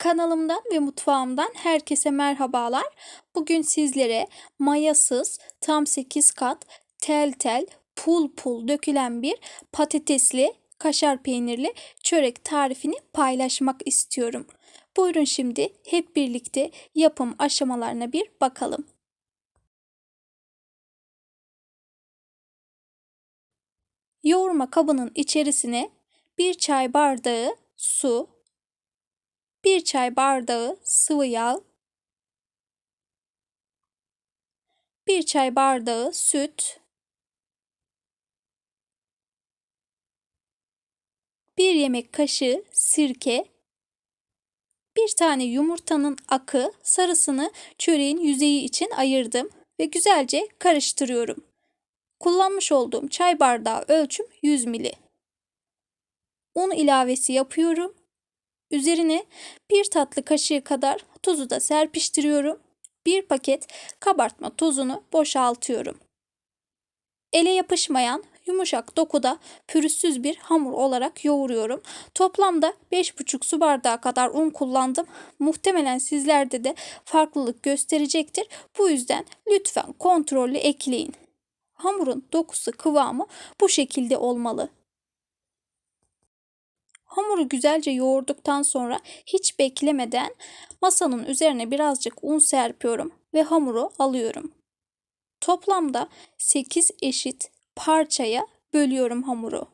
Kanalımdan ve mutfağımdan herkese merhabalar. Bugün sizlere mayasız, tam 8 kat, tel tel, pul pul dökülen bir patatesli, kaşar peynirli çörek tarifini paylaşmak istiyorum. Buyurun şimdi hep birlikte yapım aşamalarına bir bakalım. Yoğurma kabının içerisine bir çay bardağı su, 1 çay bardağı sıvı yağ, 1 çay bardağı süt, 1 yemek kaşığı sirke, 1 tane yumurtanın akı, sarısını çöreğin yüzeyi için ayırdım ve güzelce karıştırıyorum. Kullanmış olduğum çay bardağı ölçüm 100 ml. Un ilavesi yapıyorum Üzerine bir tatlı kaşığı kadar tuzu da serpiştiriyorum. Bir paket kabartma tozunu boşaltıyorum. Ele yapışmayan yumuşak dokuda pürüzsüz bir hamur olarak yoğuruyorum. Toplamda 5,5 su bardağı kadar un kullandım. Muhtemelen sizlerde de farklılık gösterecektir. Bu yüzden lütfen kontrollü ekleyin. Hamurun dokusu kıvamı bu şekilde olmalı. Hamuru güzelce yoğurduktan sonra hiç beklemeden masanın üzerine birazcık un serpiyorum ve hamuru alıyorum. Toplamda 8 eşit parçaya bölüyorum hamuru.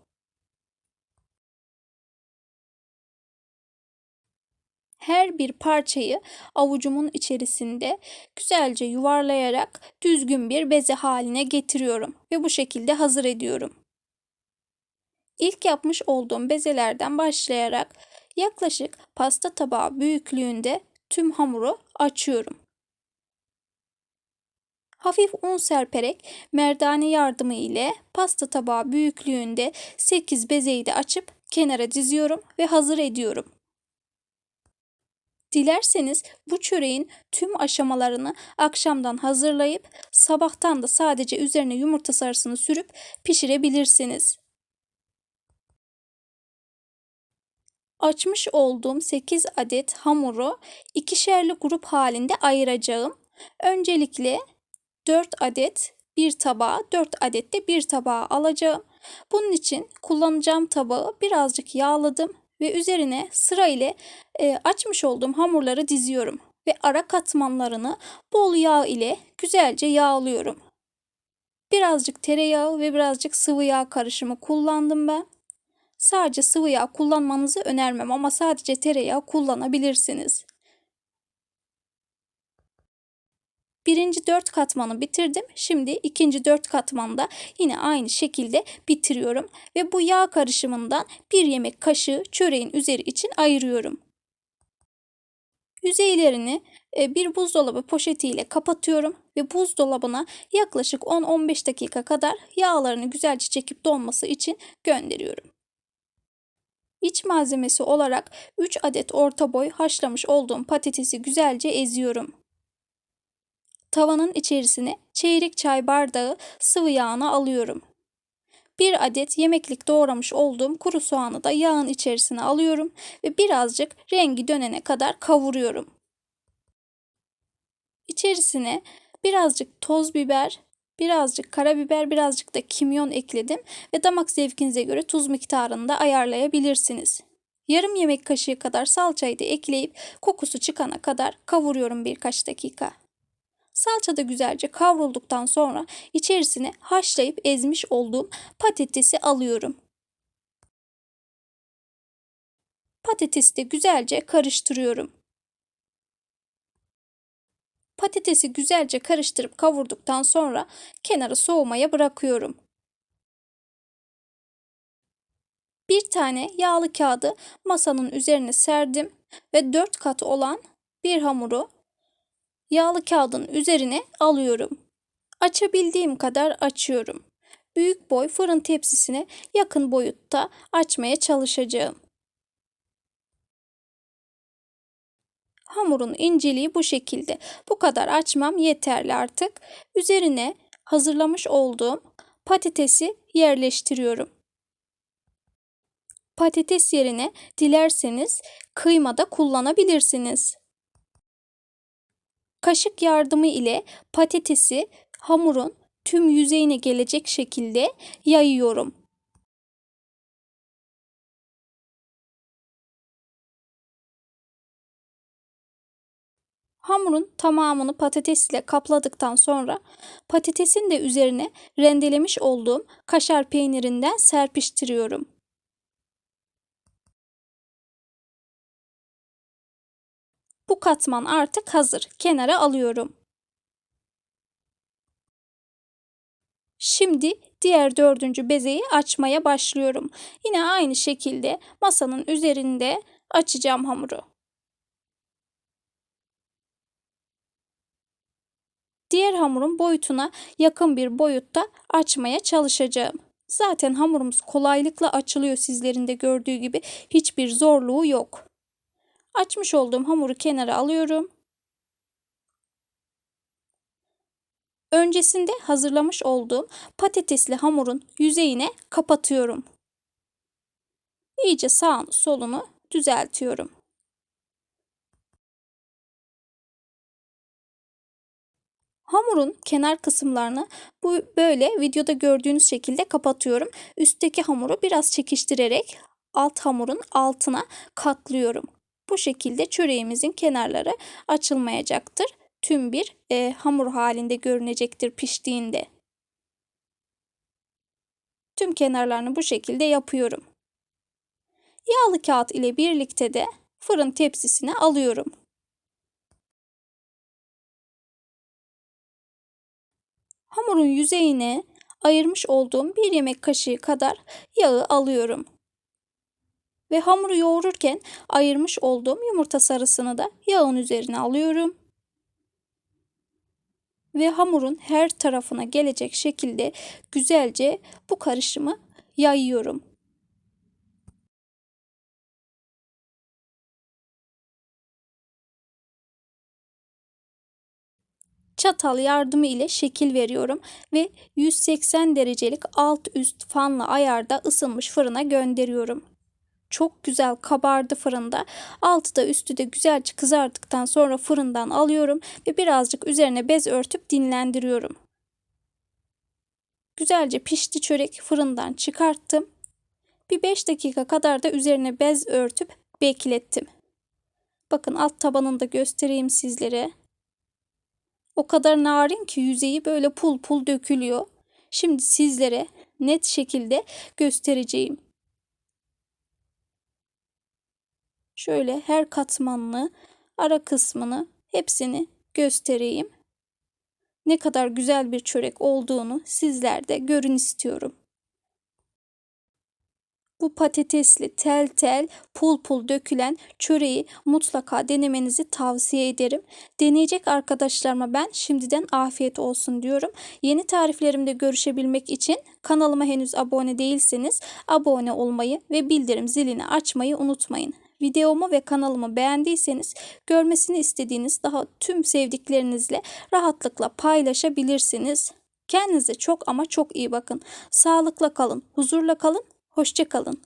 Her bir parçayı avucumun içerisinde güzelce yuvarlayarak düzgün bir beze haline getiriyorum ve bu şekilde hazır ediyorum. İlk yapmış olduğum bezelerden başlayarak yaklaşık pasta tabağı büyüklüğünde tüm hamuru açıyorum. Hafif un serperek merdane yardımı ile pasta tabağı büyüklüğünde 8 bezeyi de açıp kenara diziyorum ve hazır ediyorum. Dilerseniz bu çöreğin tüm aşamalarını akşamdan hazırlayıp sabahtan da sadece üzerine yumurta sarısını sürüp pişirebilirsiniz. Açmış olduğum 8 adet hamuru ikişerli grup halinde ayıracağım. Öncelikle 4 adet bir tabağa, 4 adet de bir tabağa alacağım. Bunun için kullanacağım tabağı birazcık yağladım ve üzerine sıra ile e, açmış olduğum hamurları diziyorum ve ara katmanlarını bol yağ ile güzelce yağlıyorum. Birazcık tereyağı ve birazcık sıvı yağ karışımı kullandım ben. Sadece sıvı yağ kullanmanızı önermem ama sadece tereyağı kullanabilirsiniz. Birinci dört katmanı bitirdim. Şimdi ikinci dört katmanda yine aynı şekilde bitiriyorum. Ve bu yağ karışımından bir yemek kaşığı çöreğin üzeri için ayırıyorum. Yüzeylerini e, bir buzdolabı poşetiyle kapatıyorum ve buzdolabına yaklaşık 10-15 dakika kadar yağlarını güzelce çekip donması için gönderiyorum. İç malzemesi olarak 3 adet orta boy haşlamış olduğum patatesi güzelce eziyorum. Tavanın içerisine çeyrek çay bardağı sıvı yağını alıyorum. 1 adet yemeklik doğramış olduğum kuru soğanı da yağın içerisine alıyorum ve birazcık rengi dönene kadar kavuruyorum. İçerisine birazcık toz biber, Birazcık karabiber, birazcık da kimyon ekledim ve damak zevkinize göre tuz miktarını da ayarlayabilirsiniz. Yarım yemek kaşığı kadar salçayı da ekleyip kokusu çıkana kadar kavuruyorum birkaç dakika. Salça da güzelce kavrulduktan sonra içerisine haşlayıp ezmiş olduğum patatesi alıyorum. Patatesi de güzelce karıştırıyorum. Patatesi güzelce karıştırıp kavurduktan sonra kenara soğumaya bırakıyorum. Bir tane yağlı kağıdı masanın üzerine serdim ve 4 kat olan bir hamuru yağlı kağıdın üzerine alıyorum. Açabildiğim kadar açıyorum. Büyük boy fırın tepsisine yakın boyutta açmaya çalışacağım. Hamurun inceliği bu şekilde. Bu kadar açmam yeterli artık. Üzerine hazırlamış olduğum patatesi yerleştiriyorum. Patates yerine dilerseniz kıyma da kullanabilirsiniz. Kaşık yardımı ile patatesi hamurun tüm yüzeyine gelecek şekilde yayıyorum. Hamurun tamamını patates ile kapladıktan sonra patatesin de üzerine rendelemiş olduğum kaşar peynirinden serpiştiriyorum. Bu katman artık hazır. Kenara alıyorum. Şimdi diğer dördüncü bezeyi açmaya başlıyorum. Yine aynı şekilde masanın üzerinde açacağım hamuru. Diğer hamurun boyutuna yakın bir boyutta açmaya çalışacağım. Zaten hamurumuz kolaylıkla açılıyor sizlerin de gördüğü gibi hiçbir zorluğu yok. Açmış olduğum hamuru kenara alıyorum. Öncesinde hazırlamış olduğum patatesli hamurun yüzeyine kapatıyorum. İyice sağını solunu düzeltiyorum. Hamurun kenar kısımlarını bu böyle videoda gördüğünüz şekilde kapatıyorum. Üstteki hamuru biraz çekiştirerek alt hamurun altına katlıyorum. Bu şekilde çöreğimizin kenarları açılmayacaktır. Tüm bir e, hamur halinde görünecektir piştiğinde. Tüm kenarlarını bu şekilde yapıyorum. Yağlı kağıt ile birlikte de fırın tepsisine alıyorum. Hamurun yüzeyine ayırmış olduğum bir yemek kaşığı kadar yağı alıyorum. Ve hamuru yoğururken ayırmış olduğum yumurta sarısını da yağın üzerine alıyorum. Ve hamurun her tarafına gelecek şekilde güzelce bu karışımı yayıyorum. Çatal yardımı ile şekil veriyorum ve 180 derecelik alt üst fanlı ayarda ısınmış fırına gönderiyorum. Çok güzel kabardı fırında. Altı da üstü de güzelce kızardıktan sonra fırından alıyorum ve birazcık üzerine bez örtüp dinlendiriyorum. Güzelce pişti çörek fırından çıkarttım. Bir 5 dakika kadar da üzerine bez örtüp beklettim. Bakın alt tabanını da göstereyim sizlere. O kadar narin ki yüzeyi böyle pul pul dökülüyor. Şimdi sizlere net şekilde göstereceğim. Şöyle her katmanlı ara kısmını hepsini göstereyim. Ne kadar güzel bir çörek olduğunu sizler de görün istiyorum. Bu patatesli tel tel pul pul dökülen çöreği mutlaka denemenizi tavsiye ederim. Deneyecek arkadaşlarıma ben şimdiden afiyet olsun diyorum. Yeni tariflerimde görüşebilmek için kanalıma henüz abone değilseniz abone olmayı ve bildirim zilini açmayı unutmayın. Videomu ve kanalımı beğendiyseniz görmesini istediğiniz daha tüm sevdiklerinizle rahatlıkla paylaşabilirsiniz. Kendinize çok ama çok iyi bakın. Sağlıkla kalın, huzurla kalın, hoşça kalın.